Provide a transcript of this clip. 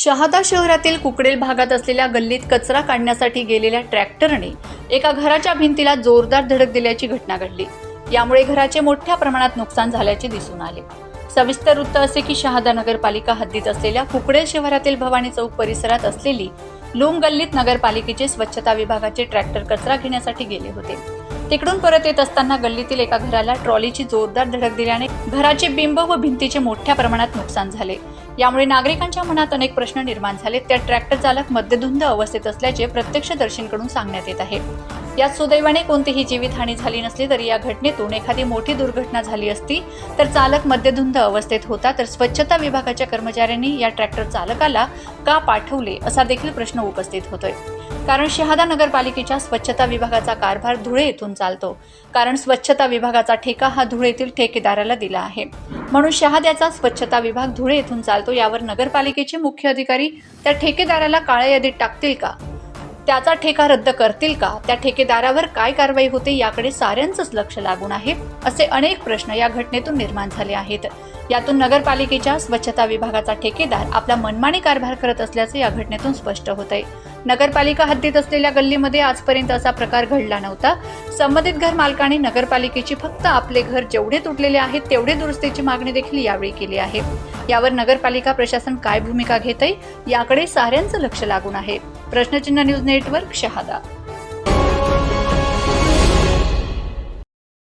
शहादा शहरातील कुकडेल भागात असलेल्या गल्लीत कचरा काढण्यासाठी गेलेल्या ट्रॅक्टरने एका घराच्या भिंतीला जोरदार धडक दिल्याची घटना घडली. यामुळे घराचे मोठ्या प्रमाणात नुकसान झाल्याचे दिसून आले. सविस्तर वृत्त असे की शहादा नगरपालिका हद्दीत असलेल्या कुकडेल शहरातील भवानी चौक परिसरात असलेली लूम गल्लीत नगरपालिकेचे स्वच्छता विभागाचे ट्रॅक्टर कचरा घेण्यासाठी गेले होते. तिकडून परत येत असताना गल्लीतील एका घराला ट्रॉलीची जोरदार धडक दिल्याने घराचे बिंब व भिंतीचे मोठ्या प्रमाणात नुकसान झाले. यामुळे नागरिकांच्या मनात अनेक प्रश्न निर्माण झाले. त्या ट्रॅक्टर चालक मद्यधुंद अवस्थेत असल्याचे प्रत्यक्षदर्शींकडून सांगण्यात येत आहे. यात सुदैवाने कोणतीही जीवितहानी झाली नसली तरी या घटनेतून एखादी मोठी दुर्घटना झाली असती तर चालक मद्यधुंद अवस्थेत होता तर स्वच्छता विभागाच्या कर्मचाऱ्यांनी या ट्रॅक्टर चालकाला का पाठवले असा देखील प्रश्न उपस्थित होतोय. कारण शहादा नगरपालिकेच्या स्वच्छता विभागाचा कारभार धुळे येथून चालतो. कारण स्वच्छता विभागाचा ठेका हा धुळे येथील ठेकेदाराला दिला आहे. म्हणून शहाद्याचा स्वच्छता विभाग धुळे येथून चालतो यावर नगरपालिकेचे मुख्य अधिकारी त्या ठेकेदाराला काळ्या यादीत टाकतील का? त्याचा ठेका रद्द करतील का? त्या ठेकेदारावर काय कारवाई होते याकडे साऱ्यांचंच लक्ष लागून आहे असे अनेक प्रश्न या घटनेतून निर्माण झाले आहेत. यातून नगरपालिकेच्या स्वच्छता विभागाचा ठेकेदार आपला मनमानी कारभार करत असल्याचे या घटनेतून स्पष्ट होत आहे. नगरपालिका हद्दीत असलेल्या गल्लीमध्ये आजपर्यंत असा प्रकार घडला नव्हता. संबंधित घर मालकाने नगरपालिकेची फक्त आपले घर जेवढे तुटलेले आहेत तेवढे दुरुस्तीची मागणी देखील यावेळी केली आहे. यावर नगरपालिका प्रशासन काय भूमिका घेत आहे याकडे साऱ्यांचं लक्ष लागून आहे. प्रश्नचिन्ह न्यूज नेटवर्क शहादा.